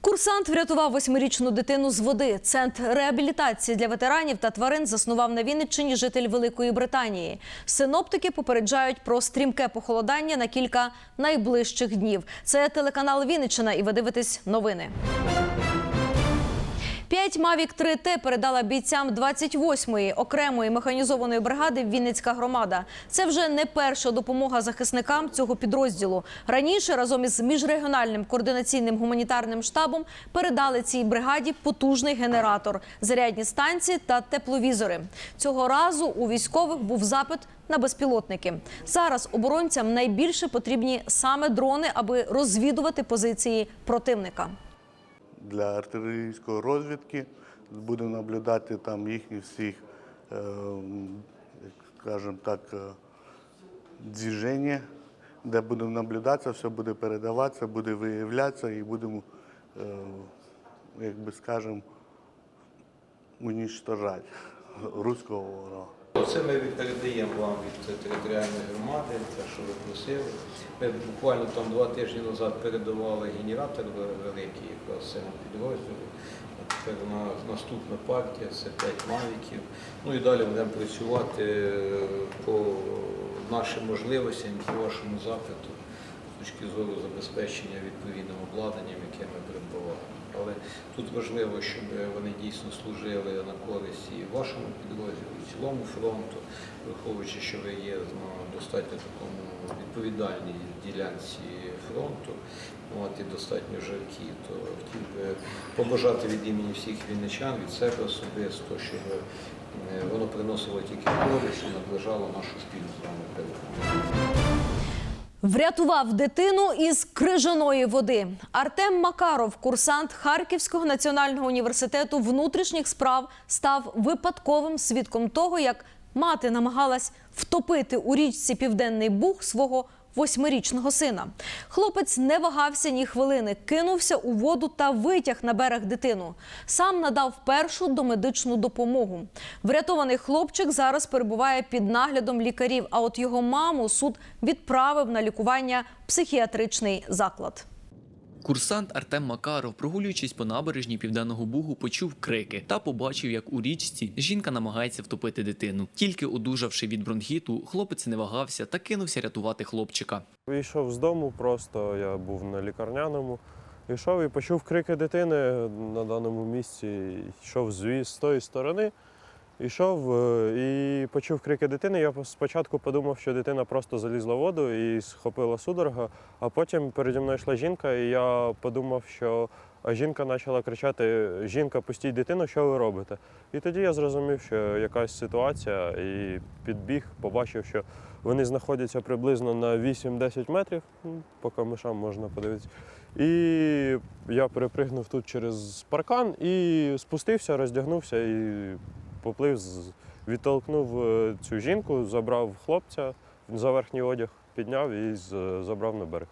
Курсант врятував восьмирічну дитину з води. Центр реабілітації для ветеранів та тварин заснував на Вінниччині житель Великої Британії. Синоптики попереджають про стрімке похолодання на кілька найближчих днів. Це телеканал Вінниччина, і ви дивитесь новини. П'ять Мавік 3Т передала бійцям 28-ї окремої механізованої бригади Вінницька громада. Це вже не перша допомога захисникам цього підрозділу. Раніше разом із міжрегіональним координаційним гуманітарним штабом передали цій бригаді потужний генератор, зарядні станції та тепловізори. Цього разу у військових був запит на безпілотники. Зараз оборонцям найбільше потрібні саме дрони, аби розвідувати позиції противника. Для артилерійської розвідки. Будемо наблюдати там їхні всіх, е, скажімо так, е, движення, де будемо наблюдатися, все буде передаватися, буде виявлятися і будемо, е, як би скажемо, уничтожати руського ворога. Це ми передаємо вам від територіальної громади, те, що ви просили. Ми буквально там два тижні назад передавали генератор великий якраз цьому підрозділу. Тепер на наступна партія це 5 мавіків. Ну і далі будемо працювати е, по нашим можливостям, по вашому запиту з точки зору забезпечення відповідним обладнанням, яке ми тут важливо, щоб вони дійсно служили на користь і вашому підрозділу, і цілому фронту, враховуючи, що ви є на достатньо такому відповідальній ділянці фронту, от, і достатньо жаркі, то хотів би побажати від імені всіх вінничан, від себе особисто, щоб е, воно приносило тільки користь і наближало нашу спільну з вами перемогу. Врятував дитину із крижаної води. Артем Макаров, курсант Харківського національного університету внутрішніх справ, став випадковим свідком того, як мати намагалась втопити у річці Південний Буг свого восьмирічного сина. Хлопець не вагався ні хвилини, кинувся у воду та витяг на берег дитину. Сам надав першу домедичну допомогу. Врятований хлопчик зараз перебуває під наглядом лікарів. А от його маму суд відправив на лікування психіатричний заклад. Курсант Артем Макаров, прогулюючись по набережній Південного Бугу, почув крики та побачив, як у річці жінка намагається втопити дитину. Тільки одужавши від бронхіту, хлопець не вагався та кинувся рятувати хлопчика. Вийшов з дому, просто я був на лікарняному. Йшов і почув крики дитини на даному місці. Йшов звіз з тої сторони. Йшов е, і почув крики дитини. Я спочатку подумав, що дитина просто залізла в воду і схопила судорога, а потім переді мною йшла жінка, і я подумав, що жінка почала кричати: Жінка, пустіть дитину, що ви робите? І тоді я зрозумів, що якась ситуація, і підбіг, побачив, що вони знаходяться приблизно на 8-10 метрів, м, по камишам можна подивитися. І я перепригнув тут через паркан і спустився, роздягнувся і поплив, з- відтолкнув е, цю жінку, забрав хлопця за верхній одяг, підняв і забрав на берег.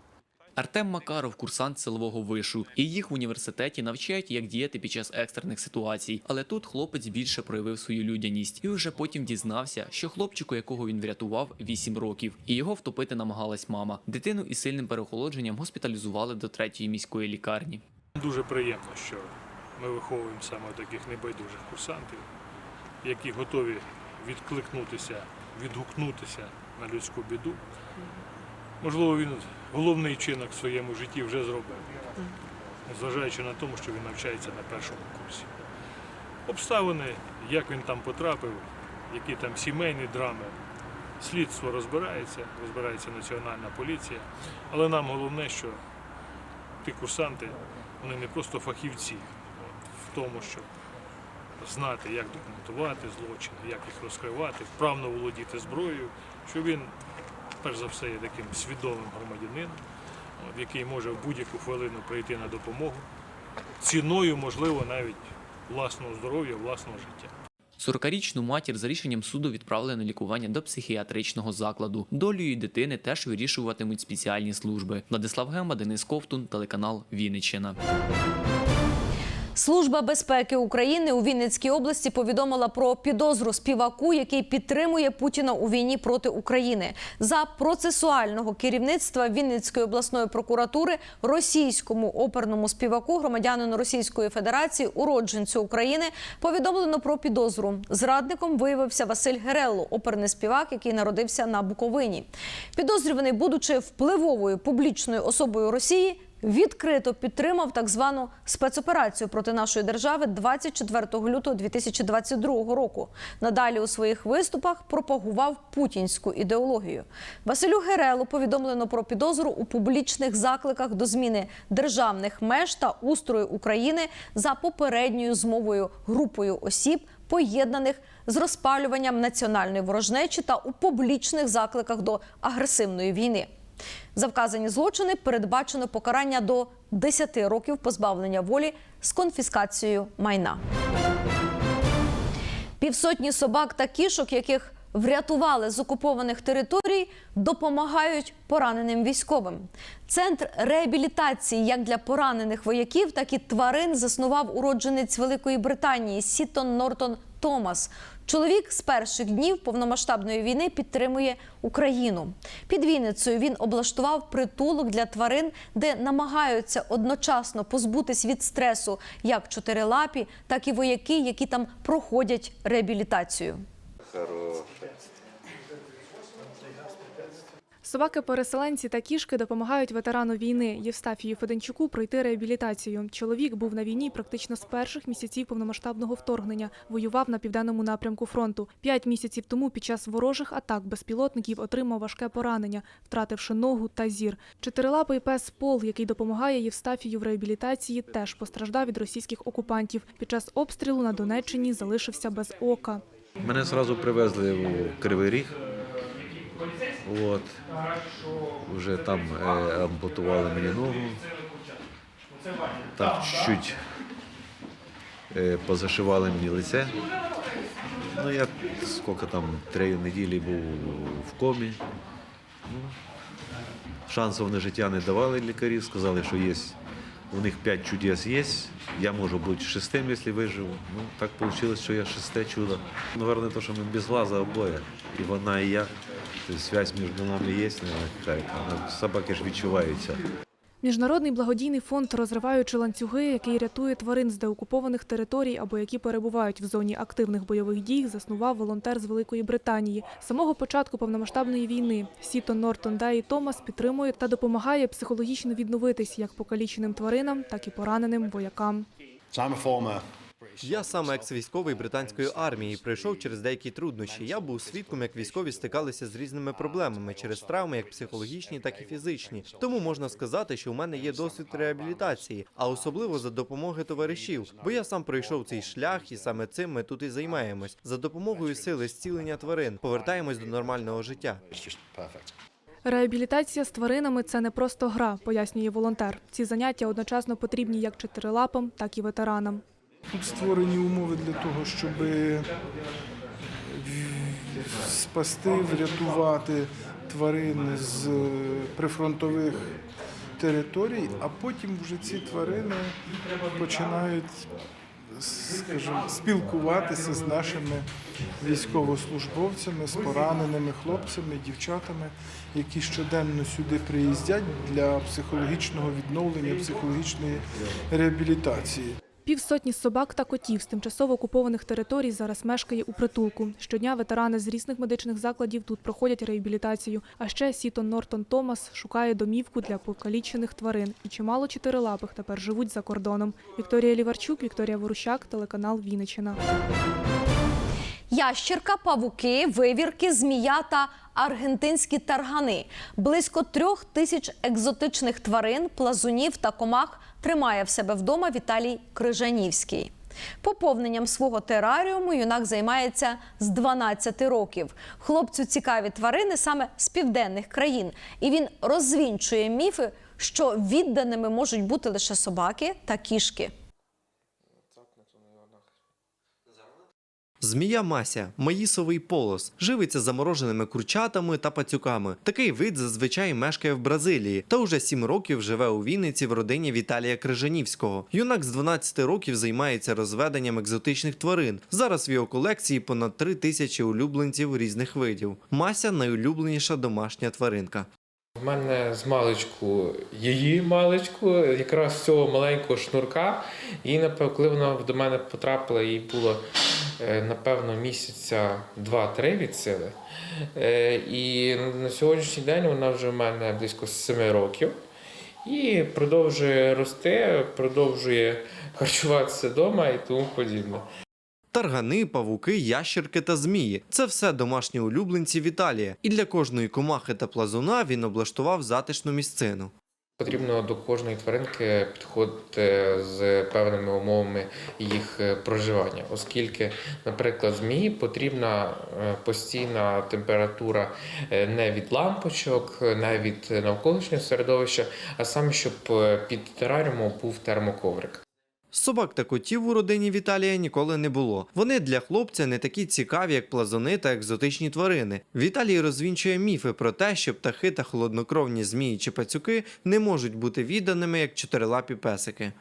Артем Макаров, курсант силового вишу, і їх в університеті навчають, як діяти під час екстрених ситуацій. Але тут хлопець більше проявив свою людяність і вже потім дізнався, що хлопчику, якого він врятував, 8 років, і його втопити намагалась мама. Дитину із сильним переохолодженням госпіталізували до третьої міської лікарні. Дуже приємно, що ми виховуємо саме таких небайдужих курсантів, які готові відкликнутися, відгукнутися на людську біду. Можливо, він головний чинок в своєму житті вже зробив, незважаючи на тому, що він навчається на першому курсі. Обставини, як він там потрапив, які там сімейні драми, слідство розбирається, розбирається національна поліція. Але нам головне, що ті курсанти, вони не просто фахівці в тому, щоб знати, як документувати злочини, як їх розкривати, вправно володіти зброєю, що він, перш за все, є таким свідомим громадянином, який може в будь-яку хвилину прийти на допомогу, ціною, можливо, навіть власного здоров'я, власного життя. 40-річну матір за рішенням суду відправили на лікування до психіатричного закладу. Долю її дитини теж вирішуватимуть спеціальні служби. Владислав Гема, Денис Ковтун, телеканал Вінниччина. Служба безпеки України у Вінницькій області повідомила про підозру співаку, який підтримує Путіна у війні проти України. За процесуального керівництва Вінницької обласної прокуратури російському оперному співаку, громадянину Російської Федерації, уродженцю України, повідомлено про підозру. Зрадником виявився Василь Герелло, оперний співак, який народився на Буковині. Підозрюваний, будучи впливовою публічною особою Росії, відкрито підтримав так звану спецоперацію проти нашої держави 24 лютого 2022 року. Надалі у своїх виступах пропагував путінську ідеологію. Василю Герелу повідомлено про підозру у публічних закликах до зміни державних меж та устрою України за попередньою змовою групою осіб, поєднаних з розпалюванням національної ворожнечі та у публічних закликах до агресивної війни. За вказані злочини передбачено покарання до 10 років позбавлення волі з конфіскацією майна. Півсотні собак та кішок, яких врятували з окупованих територій, допомагають пораненим військовим. Центр реабілітації як для поранених вояків, так і тварин заснував уродженець Великої Британії Сітон Нортон Томас. Чоловік з перших днів повномасштабної війни підтримує Україну. Під Вінницею він облаштував притулок для тварин, де намагаються одночасно позбутись від стресу як чотирилапі, так і вояки, які там проходять реабілітацію. Собаки-переселенці та кішки допомагають ветерану війни Євстафію Феденчуку пройти реабілітацію. Чоловік був на війні практично з перших місяців повномасштабного вторгнення. Воював на південному напрямку фронту. П'ять місяців тому під час ворожих атак безпілотників отримав важке поранення, втративши ногу та зір. Чотирилапий пес Пол, який допомагає Євстафію в реабілітації, теж постраждав від російських окупантів. Під час обстрілу на Донеччині залишився без ока. Мене одразу привезли у Кривий Ріг. От. Вже там е, ампутували мені ногу. Так чуть-чуть е, позашивали мені лице. Ну, я скільки там, три неділі був в комі. Ну, шансів на життя не давали лікарі, сказали, що є. У них п'ять чудес є. Я можу бути шестим, якщо виживу. Ну, так вийшло, що я шесте чудо. Головне те, що ми без глаза обоє. І вона, і я. Тобто связь між нами є, наверное. Собаки ж відчуваються. Міжнародний благодійний фонд «Розриваючи ланцюги», який рятує тварин з деокупованих територій або які перебувають в зоні активних бойових дій, заснував волонтер з Великої Британії. З самого початку повномасштабної війни Сітон Нортон Дай Томас підтримує та допомагає психологічно відновитись як покаліченим тваринам, так і пораненим воякам. Я саме екс-військовий британської армії пройшов через деякі труднощі. Я був свідком, як військові стикалися з різними проблемами через травми, як психологічні, так і фізичні. Тому можна сказати, що у мене є досвід реабілітації, а особливо за допомоги товаришів. Бо я сам пройшов цей шлях, і саме цим ми тут і займаємось. За допомогою сили зцілення тварин повертаємось до нормального життя. Реабілітація з тваринами це не просто гра, пояснює волонтер. Ці заняття одночасно потрібні як чотирилапам, так і ветеранам. Тут створені умови для того, щоб спасти, врятувати тварин з е, прифронтових територій, а потім вже ці тварини починають скажімо, спілкуватися з нашими військовослужбовцями, з пораненими хлопцями, дівчатами, які щоденно сюди приїздять для психологічного відновлення, психологічної реабілітації. Півсотні собак та котів з тимчасово окупованих територій зараз мешкає у притулку. Щодня ветерани з різних медичних закладів тут проходять реабілітацію. А ще Сітон Нортон Томас шукає домівку для покалічених тварин. І чимало чотирилапих тепер живуть за кордоном. Вікторія Ліварчук, Вікторія Ворущак, телеканал Вінниччина. Ящерка, павуки, вивірки, змія та аргентинські таргани. Близько трьох тисяч екзотичних тварин, плазунів та комах тримає в себе вдома Віталій Крижанівський. Поповненням свого тераріуму юнак займається з 12 років. Хлопцю цікаві тварини саме з південних країн, і він розвінчує міфи, що відданими можуть бути лише собаки та кішки. Змія Мася маїсовий полос, живиться замороженими курчатами та пацюками. Такий вид зазвичай мешкає в Бразилії та уже сім років живе у Вінниці в родині Віталія Крижанівського. Юнак з 12 років займається розведенням екзотичних тварин. Зараз в його колекції понад три тисячі улюбленців різних видів. Мася найулюбленіша домашня тваринка. У мене з маличку її маличку, якраз цього маленького шнурка. І коли вона до мене потрапила, їй було напевно місяця два-три від сили. Е, І на сьогоднішній день вона вже в мене близько 7 років. І продовжує рости, продовжує харчуватися вдома і тому подібне. Таргани, павуки, ящерки та змії це все домашні улюбленці Віталія. І для кожної комахи та плазуна він облаштував затишну місцину. Потрібно до кожної тваринки підходити з певними умовами їх е, проживання, оскільки, наприклад, змії потрібна е, постійна температура е, не від лампочок, не від навколишнього середовища, а саме щоб під тераріумом був термоковрик. Собак та котів у родині Віталія ніколи не було. Вони для хлопця не такі цікаві, як плазуни та екзотичні тварини. Віталій розвінчує міфи про те, що птахи та холоднокровні змії чи пацюки не можуть бути відданими як чотирилапі песики.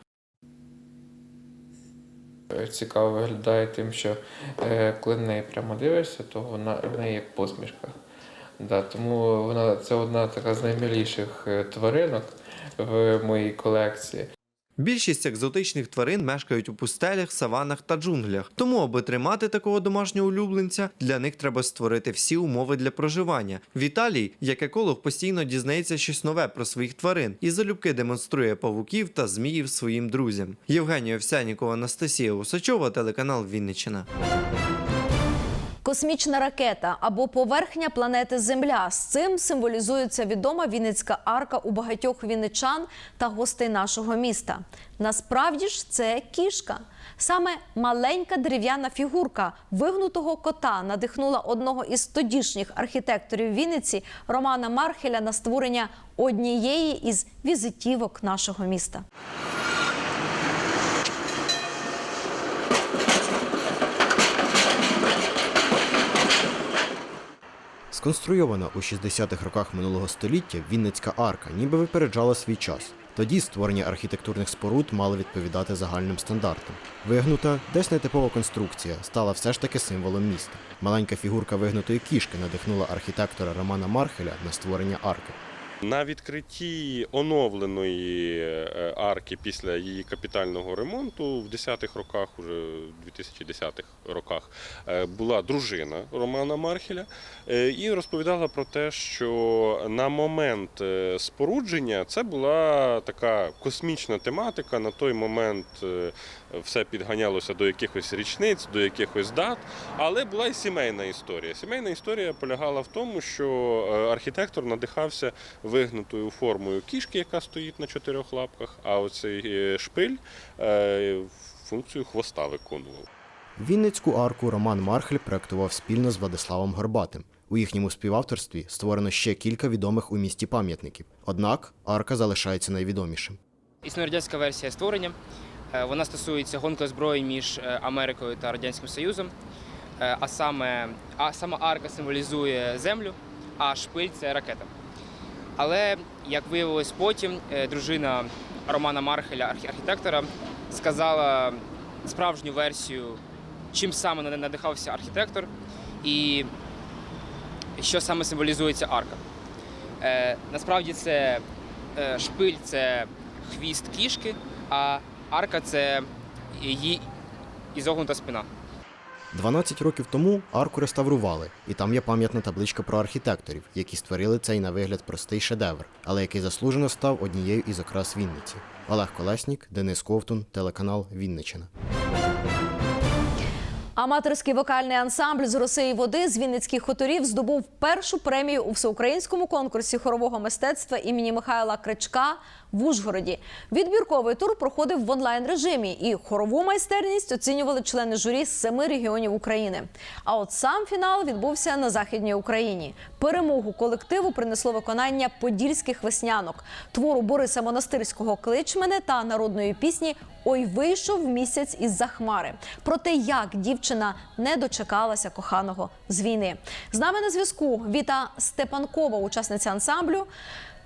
Е, Цікаво виглядає тим, що е, коли на неї прямо дивишся, то вона в неї як посмішка. Да, тому вона це одна така з наймиліших е, тваринок в моїй колекції. Більшість екзотичних тварин мешкають у пустелях, саванах та джунглях. Тому, аби тримати такого домашнього улюбленця, для них треба створити всі умови для проживання. Віталій, як еколог, постійно дізнається щось нове про своїх тварин і залюбки демонструє павуків та зміїв своїм друзям. Євгенія Овсянікова, Анастасія Усачова, телеканал Вінниччина. Космічна ракета або поверхня планети Земля. З цим символізується відома Вінницька арка у багатьох вінничан та гостей нашого міста. Насправді ж це кішка. Саме маленька дерев'яна фігурка вигнутого кота надихнула одного із тодішніх архітекторів Вінниці Романа Мархеля на створення однієї із візитівок нашого міста. Сконструйована у 60-х роках минулого століття Вінницька арка ніби випереджала свій час. Тоді створення архітектурних споруд мало відповідати загальним стандартам. Вигнута, десь нетипова конструкція стала все ж таки символом міста. Маленька фігурка вигнутої кішки надихнула архітектора Романа Мархеля на створення арки. На відкритті оновленої е, арки після її капітального ремонту в 10-х роках, уже в 2010-х роках, е, була дружина Романа Мархеля е, і розповідала про те, що на момент спорудження це була така космічна тематика. На той момент все підганялося до якихось річниць, до якихось дат, але була і сімейна історія. Сімейна історія полягала в тому, що е, архітектор надихався вигнутою формою кішки, яка стоїть на чотирьох лапках, а оцей е, шпиль е, функцію хвоста виконував. Вінницьку арку Роман Мархель проектував спільно з Владиславом Горбатим. У їхньому співавторстві створено ще кілька відомих у місті пам'ятників. Однак арка залишається найвідомішим. Існує радянська версія створення. Е, Вона стосується гонки зброї між е, Америкою та Радянським Союзом. Е, А саме а сама арка символізує землю, а шпиль це ракета. Але як виявилось потім, дружина Романа Мархеля, архітектора, сказала справжню версію, чим саме на- надихався архітектор і що саме символізується арка. Насправді це шпиль це хвіст кішки, а арка це її ізогнута спина. 12 років тому арку реставрували, і там є пам'ятна табличка про архітекторів, які створили цей на вигляд простий шедевр, але який заслужено став однією із окрас Вінниці. Олег Колеснік, Денис Ковтун, телеканал Вінниччина. Аматорський вокальний ансамбль з роси води з Вінницьких хуторів здобув першу премію у всеукраїнському конкурсі хорового мистецтва імені Михайла Кричка в Ужгороді. Відбірковий тур проходив в онлайн режимі, і хорову майстерність оцінювали члени журі з семи регіонів України. А от сам фінал відбувся на західній Україні. Перемогу колективу принесло виконання подільських веснянок, твору Бориса Монастирського кличмене та народної пісні Ой, вийшов місяць із за хмари. Про те, як дівчина не дочекалася коханого з війни. З нами на зв'язку Віта Степанкова, учасниця ансамблю.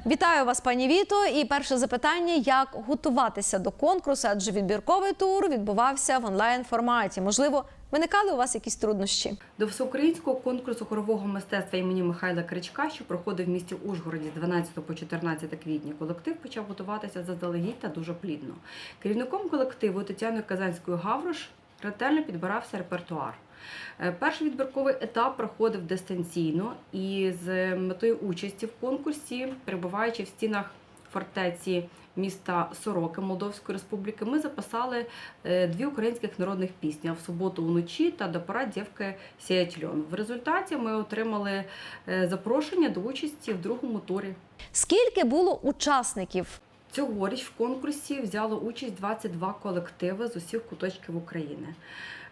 Вітаю вас, пані Віто. І перше запитання: як готуватися до конкурсу? Адже відбірковий тур відбувався в онлайн форматі. Можливо, виникали у вас якісь труднощі? До всеукраїнського конкурсу хорового мистецтва імені Михайла Кричка, що проходив в місті Ужгороді з 12 по 14 квітня, колектив почав готуватися заздалегідь та дуже плідно. Керівником колективу Тетяною Казанською Гаврош ретельно підбирався репертуар. Е, Перший відбірковий етап проходив дистанційно і з метою участі в конкурсі, перебуваючи в стінах фортеці міста Сороки Молдовської Республіки, ми записали е, дві українських народних пісні в суботу вночі та до пора дівки сіять льон. В результаті ми отримали е, запрошення до участі в другому турі. Скільки було учасників? Цьогоріч в конкурсі взяло участь 22 колективи з усіх куточків України.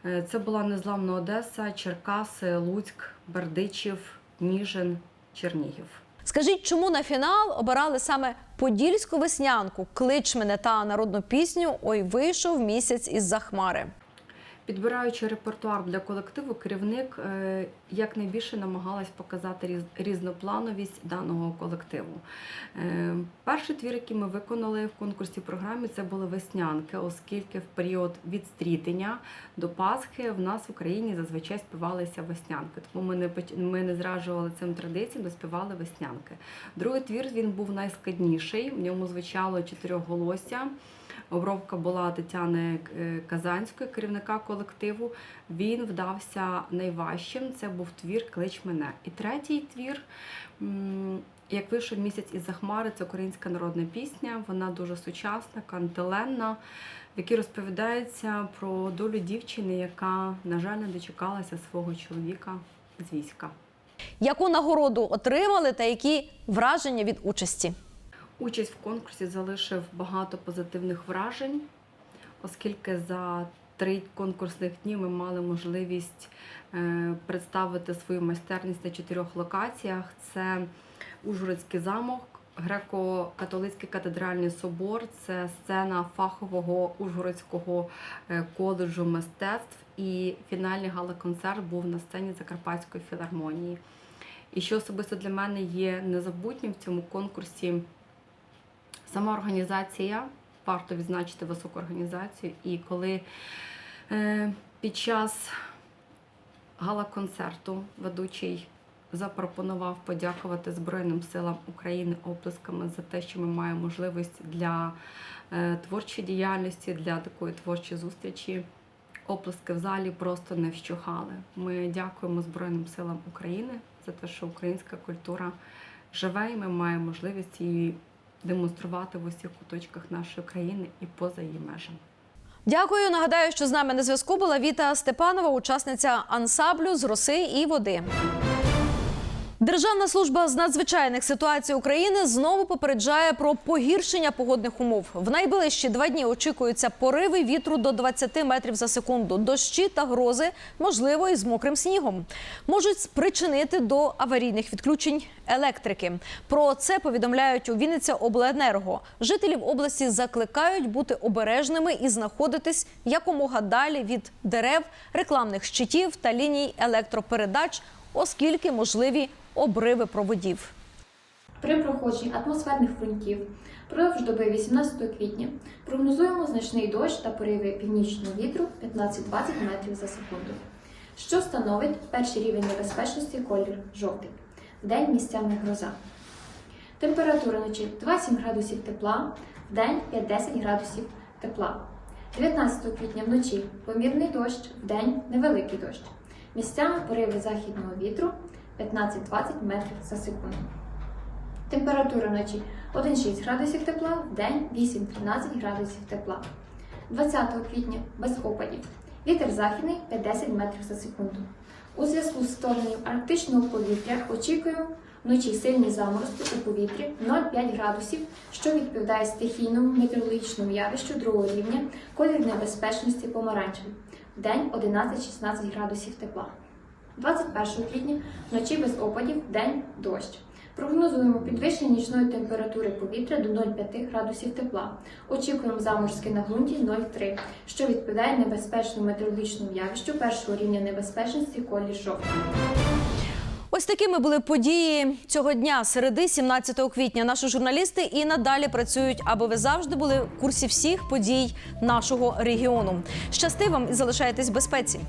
Е, Це була Незламна Одеса, Черкаси, Луцьк, Бердичів, Ніжин, Чернігів. Скажіть, чому на фінал обирали саме подільську веснянку, клич мене та народну пісню Ой, вийшов місяць із за хмари. Підбираючи репертуар для колективу, керівник е, якнайбільше намагалась показати різ- різноплановість даного колективу. Е, Перший твір, який ми виконали в конкурсі програмі, це були веснянки, оскільки в період від стрітення до Пасхи в нас в Україні зазвичай співалися веснянки. Тому ми не ми не зраджували цим традиціям, доспівали веснянки. Другий твір він був найскладніший. В ньому звучало чотирьохголосся. Обробка була Тетяни е, Казанської, керівника колективу. Він вдався найважчим. Це був твір Клич мене. І третій твір, як вийшов місяць із за хмари, це українська народна пісня. Вона дуже сучасна, кантиленна, в якій розповідається про долю дівчини, яка, на жаль, не дочекалася свого чоловіка з війська. Яку нагороду отримали та які враження від участі? Участь в конкурсі залишив багато позитивних вражень, оскільки за три конкурсних дні ми мали можливість е, представити свою майстерність на чотирьох локаціях: це Ужгородський замок, Греко-католицький катедральний собор, це сцена фахового Ужгородського е, коледжу мистецтв і фінальний гала-концерт був на сцені Закарпатської філармонії. І що особисто для мене є незабутнім в цьому конкурсі, сама організація, варто відзначити високу організацію. І коли е, під час гала-концерту ведучий запропонував подякувати Збройним силам України оплесками за те, що ми маємо можливість для е, творчої діяльності, для такої творчої зустрічі. Оплески в залі просто не вщухали. Ми дякуємо Збройним силам України за те, що українська культура живе, і ми маємо можливість її демонструвати в усіх куточках нашої країни і поза її межами. Дякую. Нагадаю, що з нами на зв'язку була Віта Степанова, учасниця ансамблю з роси і води. Державна служба з надзвичайних ситуацій України знову попереджає про погіршення погодних умов. В найближчі два дні очікуються пориви вітру до 20 метрів за секунду. Дощі та грози, можливо, і з мокрим снігом, можуть спричинити до аварійних відключень електрики. Про це повідомляють у Вінниця Обленерго. Жителів області закликають бути обережними і знаходитись якомога далі від дерев, рекламних щитів та ліній електропередач, оскільки можливі обриви проводів. При проходженні атмосферних фронтів продовж доби 18 квітня прогнозуємо значний дощ та пориви північного вітру 15-20 метрів за секунду, що становить перший рівень небезпечності колір жовтий. Вдень місцями гроза. Температура вночі 2-7 градусів тепла, вдень 5-10 градусів тепла. 19 квітня вночі помірний дощ, вдень невеликий дощ. Місцями пориви західного вітру 15-20 метрів за секунду. Температура вночі 1-6 градусів тепла, в день 8-13 градусів тепла. 20 квітня без опадів. Вітер західний 5-10 метрів за секунду. У зв'язку з вторгненням арктичного повітря очікуємо вночі сильні заморозки у повітрі 0,5 градусів, що відповідає стихійному метеорологічному явищу другого рівня, колір небезпечності помаранчевий. Вдень 11-16 градусів тепла. 21 квітня вночі без опадів, день дощ. Прогнозуємо підвищення нічної температури повітря до 0,5 градусів тепла. Очікуємо заморозки на ґрунті 0,3, що відповідає небезпечному метеорологічному явищу першого рівня небезпечності колі жовтий. Ось такими були події цього дня, середи 17 квітня. Наші журналісти і надалі працюють, аби ви завжди були в курсі всіх подій нашого регіону. Щасти вам і залишайтесь в безпеці.